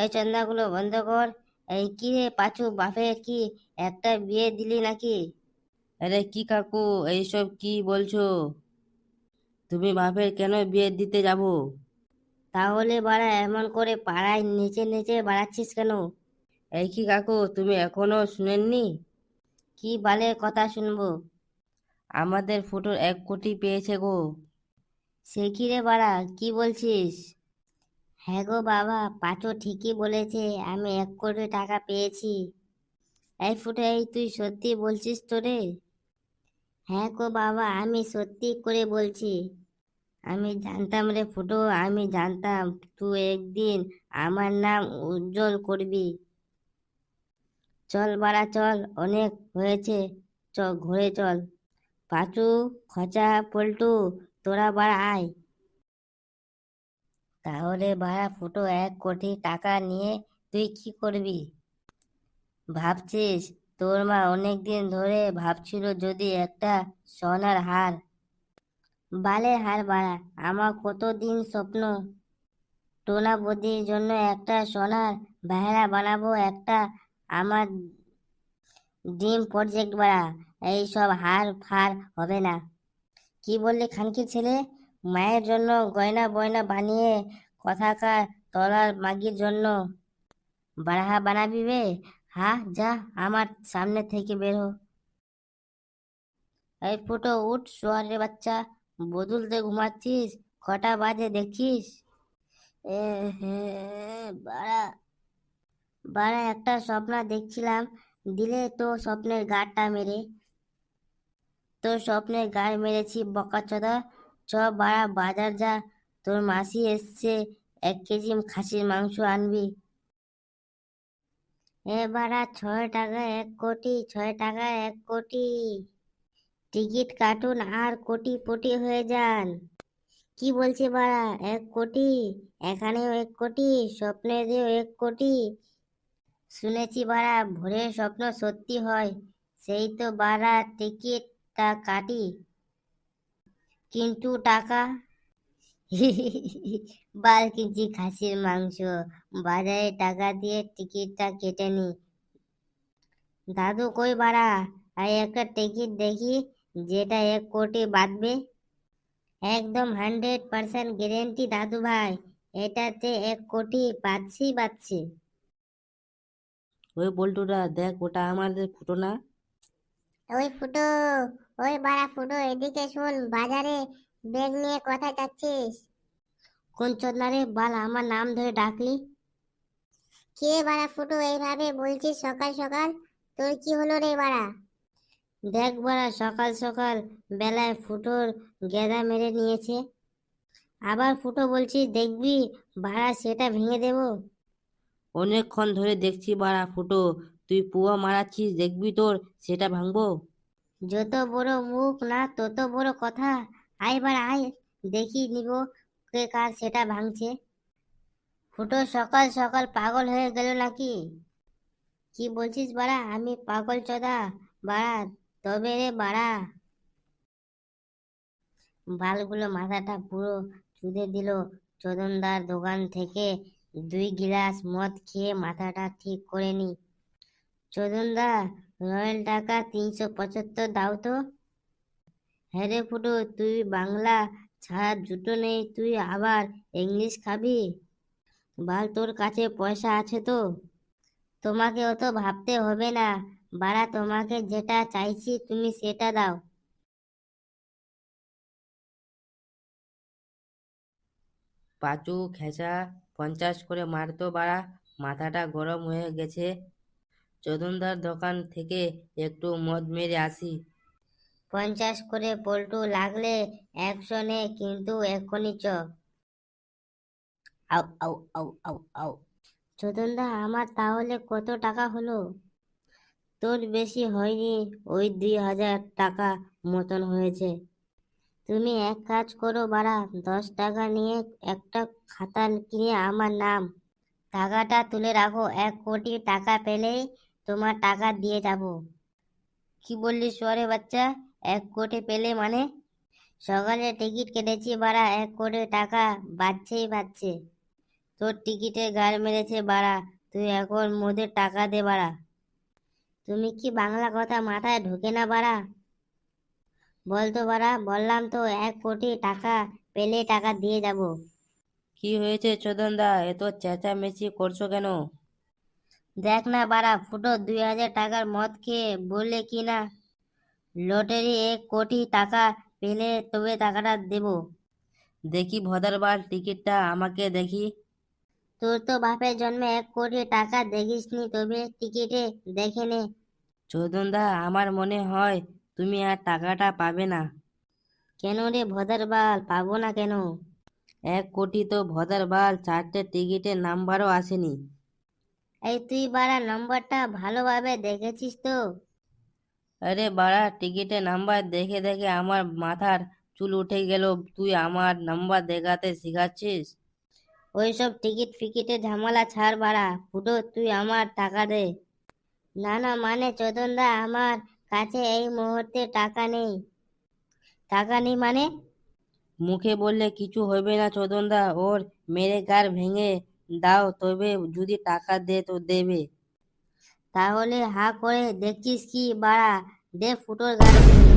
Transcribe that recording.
এই চন্দাগুলো বন্ধ কর। এই কি রে পাঁচু বাপের কি একটা বিয়ে দিলি নাকি? আরে কি কাকু এইসব কি বলছো? তুমি বাপের কেন বিয়ে দিতে যাব? তাহলে বাড়া এমন করে পাড়ায় নেচে নেচে বাড়াচ্ছিস কেন? এই কি কাকু তুমি এখনও শুনেননি? কি বালের কথা শুনব? আমাদের ফুটোর এক কোটি পেয়েছে গো। সে কি রে বাড়া কি বলছিস? হ্যাঁ গো বাবা পাঁচু ঠিকই বলেছে, আমি এক কোটি টাকা পেয়েছি। এই ফুটে, এই তুই সত্যি বলছিস তো রে হ্যাঁ গো বাবা, আমি সত্যি করে বলছি। আমি জানতাম রে ফুটো, আমি জানতাম তুই একদিন আমার নাম উজ্জ্বল করবি। চল বাড়া, চল, অনেক হয়েছে, চ, ঘুরে চল। পাঁচু, খচা, পল্টু, তোরা বাড়া, আয়। তাহলে ভাড়া ফুটো এক কোটি টাকা নিয়ে তুই কি করবি? ভাবছিস? তোর মা অনেক দিন ধরে ভাবছিল যদি একটা সোনার হার। বালের হার বাড়া আমার কতদিন স্বপ্ন টোনা বদির জন্য একটা সোনার বেহারা বানাবো, একটা আমার ড্রিম প্রজেক্ট বাড়া, এইসব হার ফার হবে না। কি বললি খানকির ছেলে? মায়ের জন্য গয়না বয়না বানিয়ে কথাকার তলার মাগির জন্য। বাড়াহা বানাবি বে? হা, যা, আমার সামনে থেকে বের এই ফুটো, উঠ, শোয়ারে বাচ্চা বদুলতে ঘুমাচ্ছিস, কটা বাজে হে, বাড়া বাড়া, একটা স্বপ্ন দেখছিলাম, দিলে তো স্বপ্নের গাড়টা মেরে তোর স্বপ্নের গাড় মেরেছি বকাচোদা। চ বাড়া বাজার যা। তোর মাসি এসছে, এক কেজি খাসির মাংস আনবি। এ বাড়া ছয় টাকা এক কোটি, ছয় টাকা এক কোটি। টিকিট কাটুন, আর কোটি পটি হয়ে যান। কি বলছে বাড়া এক কোটি? এখানেও এক কোটি, স্বপ্নে দিয়েও এক কোটি। শুনেছি বাড়া ভোরের স্বপ্ন সত্যি হয়, সেই তো বাড়া টিকিটটা কাটি। কিন্তু টাকা? বাল কিনছি খাসির মাংস। বাজারে টাকা দিয়ে টিকিটটা কেটে নি। দাদু কই বাড়া? আর একটা টিকিট দেখি, যেটা এক কোটি বাঁধবে। একদম হান্ড্রেড পার্সেন্ট গ্যারেন্টি দাদু ভাই, এটাতে এক কোটি বাঁধছি বাঁধছি। ওই বল্টুরা দেখ ওটা আমাদের ফুটো না? ওই ফুটো ওই বাড়া ফুটো এদিকে শুন বাজারে ব্যাগ নিয়ে কোথায় যাচ্ছিস কোন চোদনারে বাল আমার নাম ধরে ডাকলি। কে বাড়া ফুটো এইভাবে বলছিস সকাল সকাল? তোর কি হলো রে বাড়া? দেখ বাড়া সকাল সকাল বেলায় ফুটোর গেদা মেরে নিয়েছে। আবার ফুটো বলছিস দেখবি ভাড়া সেটা ভেঙে দেবো। অনেকক্ষণ ধরে দেখছি বাড়া ফুটো তুই পুয়া মারাচ্ছিস, দেখবি তোর, সেটা ভাঙবো? যত বড় মুখ না, তত বড় কথা। আয় বাড়া আয়, দেখি নিব কে কার সেটা ভাঙছে। ফুটো সকাল সকাল পাগল হয়ে গেল নাকি? কি বলছিস বাড়া, আমি পাগল চদা, বাড়া, তবে রে বাড়া। বালগুলো মাথাটা পুরো চুদে দিল। চোদনদার দোকান থেকে দুই গিলাস মদ খেয়ে মাথাটা ঠিক করে নি। চোদনদা রয়্যাল টাকা তিনশো পঁচাত্তর দাও তো। হ্যাঁ রে ফুটো, তুই বাংলা ছাড়া, জুটো নেই, তুই আবার ইংলিশ খাবি? বাল, তোর কাছে পয়সা আছে তো। তোমাকে অত ভাবতে হবে না, বাড়া, তোমাকে যেটা চাইছি তুমি সেটা দাও। পাঁচু, খেঁচা, পঞ্চাশ করে মারতো বাড়া, মাথাটা গরম হয়ে গেছে। চোদনদার দোকান থেকে একটু মদ মেরে আসি। পঞ্চাশ করে পল্টু লাগলে একশো নে কিন্তু এক্ষুনি চ। আউ আউ আউ আউ আউ। চোদনদা আমার তাহলে কত টাকা হলো? তোর বেশি হয়নি ওই দুই হাজার টাকা মতন হয়েছে। তুমি এক কাজ করো বাড়া দশ টাকা নিয়ে একটা খাতা কিনে আমার নাম। টাকাটা তুলে রাখো এক কোটি টাকা পেলেই তোমার টাকা দিয়ে যাব। কি বললি সরে বাচ্চা? এক কোটি পেলে মানে? সকালে টিকিট কেটেছি বাড়া, এক কোটি টাকা বাড়ছেই বাড়ছে। তোর টিকিটে গাল মেরেছে বাড়া, তুই এখন মোদের টাকা দে বাড়া। তুমি কি বাংলা কথা মাথায় ঢোকে না বাড়া? বলতো বাড়া, বললাম তো এক কোটি টাকা পেলে টাকা দিয়ে যাব। কি হয়েছে চোদনদা এত চেঁচামেচি করছ কেন? দেখ না বাড়া ফুটো দুই হাজার টাকার মদ খেয়ে বললে কি না? লটারি এক কোটি টাকা পেলে তবে টাকাটা দেবো। দেখি ভদারবাল টিকিটটা আমাকে দেখি। তোর তো বাপের জন্মে এক কোটি টাকা দেখিসনি তবে টিকিটে দেখে নে। চোদনদা আমার মনে হয় তুমি আর টাকাটা পাবে না। কেন রে ভদারবাল পাবো না কেন? এক কোটি তো ভদারবাল চারটে টিকিটের নাম্বারও আসেনি। এই তুই বাড়া নম্বরটা ভালোভাবে দেখেছিস তো? আরে বাড়া টিকিটের নাম্বার দেখে দেখে আমার মাথার চুল উঠে গেল। তুই আমার নাম্বার দেখাতে শিখাচ্ছিস? ওইসব টিকিট ফিকিটে ঝামেলা ছাড় বাড়া। ফুটো তুই আমার টাকা দে। না না মানে চোদনদা আমার কাছে এই মুহূর্তে টাকা নেই। টাকা নেই মানে? মুখে বললে কিছু হবে না চোদনদা ওর মেরে কার ভেঙে দাও, তবে যদি টাকা দে তো দেবে। তাহলে হা করে দেখছিস কি বাড়া, দে ফুটোর গাড়ি।